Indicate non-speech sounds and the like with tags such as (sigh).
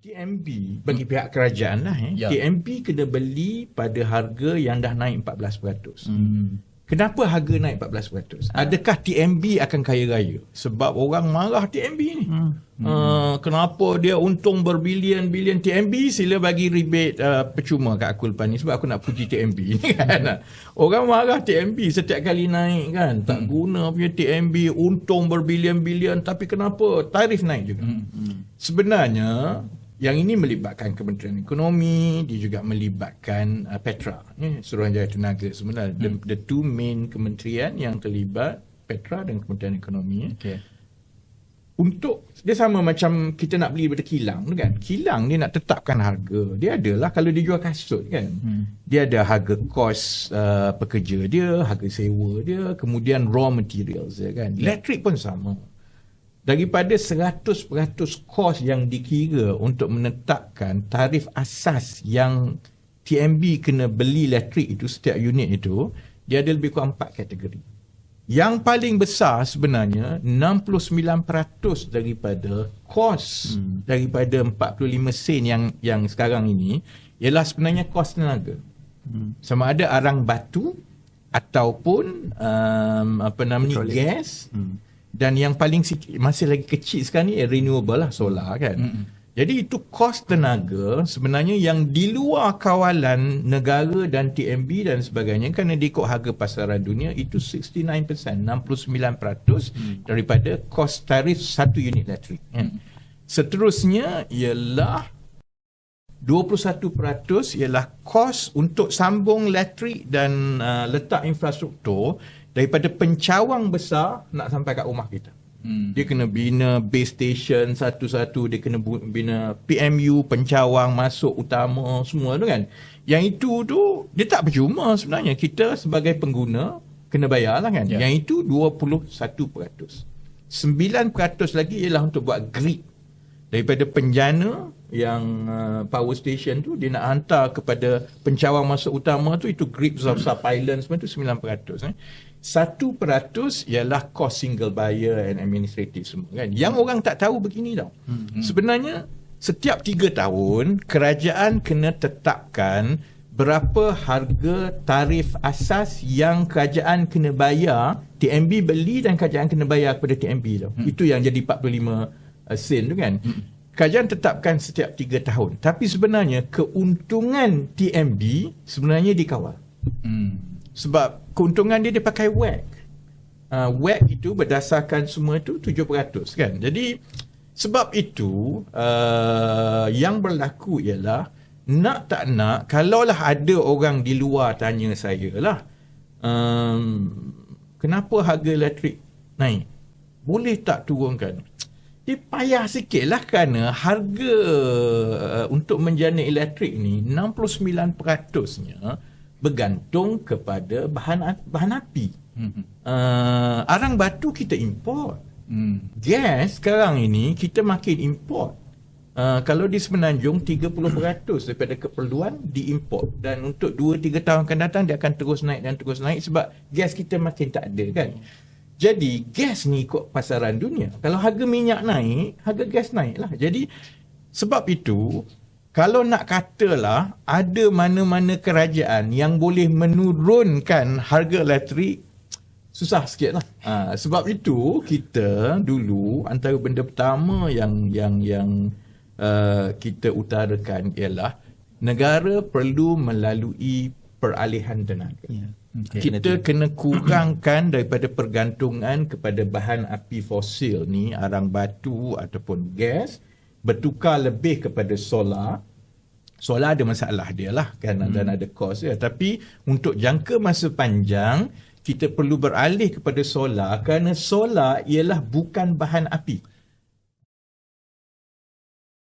TMB bagi pihak kerajaan lah eh. Ya. TMB kena beli pada harga yang dah naik 14%. Hmm. Kenapa harga naik 14%? Adakah TMB akan kaya raya? Sebab orang marah TMB ni. Hmm. Uh, kenapa dia untung berbilion-bilion TMB sila bagi rebate uh, percuma kat aku lepas ni sebab aku nak puji TMB ni (laughs) kan. Orang marah TMB setiap kali naik kan. Tak guna punya TMB untung berbilion-bilion tapi kenapa tarif naik juga. Hmm. Sebenarnya yang ini melibatkan Kementerian Ekonomi, dia juga melibatkan uh, Petra, ya, Suruhanjaya Tenaga sebenarnya. The, the two main kementerian yang terlibat Petra dan Kementerian Ekonomi. Okay. Untuk dia sama macam kita nak beli daripada kilang tu kan. Kilang dia nak tetapkan harga. Dia adalah kalau dia jual kasut kan. Hmm. Dia ada harga kos uh, pekerja dia, harga sewa dia, kemudian raw materials dia kan. Elektrik pun sama. Daripada 100% kos yang dikira untuk menetapkan tarif asas yang TMB kena beli elektrik itu setiap unit itu, dia ada lebih kurang empat kategori. Yang paling besar sebenarnya 69% daripada kos hmm. daripada 45 sen yang yang sekarang ini ialah sebenarnya kos tenaga. Hmm. Sama ada arang batu ataupun um, apa namanya gas hmm. Dan yang paling sikit, masih lagi kecil sekarang ni eh, renewable lah solar kan. Hmm. Jadi itu kos tenaga sebenarnya yang di luar kawalan negara dan TMB dan sebagainya kerana dia ikut harga pasaran dunia itu 69%, 69% hmm. daripada kos tarif satu unit elektrik. Kan? Seterusnya ialah 21% ialah kos untuk sambung elektrik dan uh, letak infrastruktur daripada pencawang besar nak sampai kat rumah kita. Hmm. Dia kena bina base station satu-satu, dia kena bina PMU, pencawang masuk utama semua tu kan. Yang itu tu dia tak percuma sebenarnya. Kita sebagai pengguna kena bayar lah kan. Ya. Yang itu 21%. 9% lagi ialah untuk buat grid daripada penjana yang uh, power station tu dia nak hantar kepada pencawang masuk utama tu itu grid besar-besar pylon semua tu 9%. Eh. 1% ialah cost single buyer and administrative semua kan. Yang orang tak tahu begini tau. Hmm. Sebenarnya setiap 3 tahun kerajaan kena tetapkan berapa harga tarif asas yang kerajaan kena bayar TMB beli dan kerajaan kena bayar kepada TMB tau. Hmm. Itu yang jadi 45 uh, sen tu kan. Hmm. Kerajaan tetapkan setiap 3 tahun. Tapi sebenarnya keuntungan TMB sebenarnya dikawal. Hmm. Sebab keuntungan dia dia pakai WACC. Uh, WACC itu berdasarkan semua itu 7% kan. Jadi sebab itu uh, yang berlaku ialah nak tak nak kalaulah ada orang di luar tanya saya lah um, kenapa harga elektrik naik boleh tak turunkan dia payah sikit lah kerana harga uh, untuk menjana elektrik ni 69%-nya bergantung kepada bahan bahan api. Hmm. Uh, arang batu kita import. Hmm. Gas sekarang ini kita makin import. Uh, kalau di Semenanjung 30% daripada keperluan diimport dan untuk 2 3 tahun akan datang dia akan terus naik dan terus naik sebab gas kita makin tak ada kan. Jadi gas ni ikut pasaran dunia. Kalau harga minyak naik, harga gas naik lah. Jadi sebab itu kalau nak katalah ada mana-mana kerajaan yang boleh menurunkan harga elektrik susah sikit lah. Ha, sebab itu kita dulu antara benda pertama yang yang yang uh, kita utarakan ialah negara perlu melalui peralihan tenaga. Ya. Okay. Kita kena kurangkan daripada pergantungan kepada bahan api fosil ni, arang batu ataupun gas, bertukar lebih kepada solar. Solar ada masalah dia lah kan hmm. dan ada kos dia. Tapi untuk jangka masa panjang, kita perlu beralih kepada solar kerana solar ialah bukan bahan api.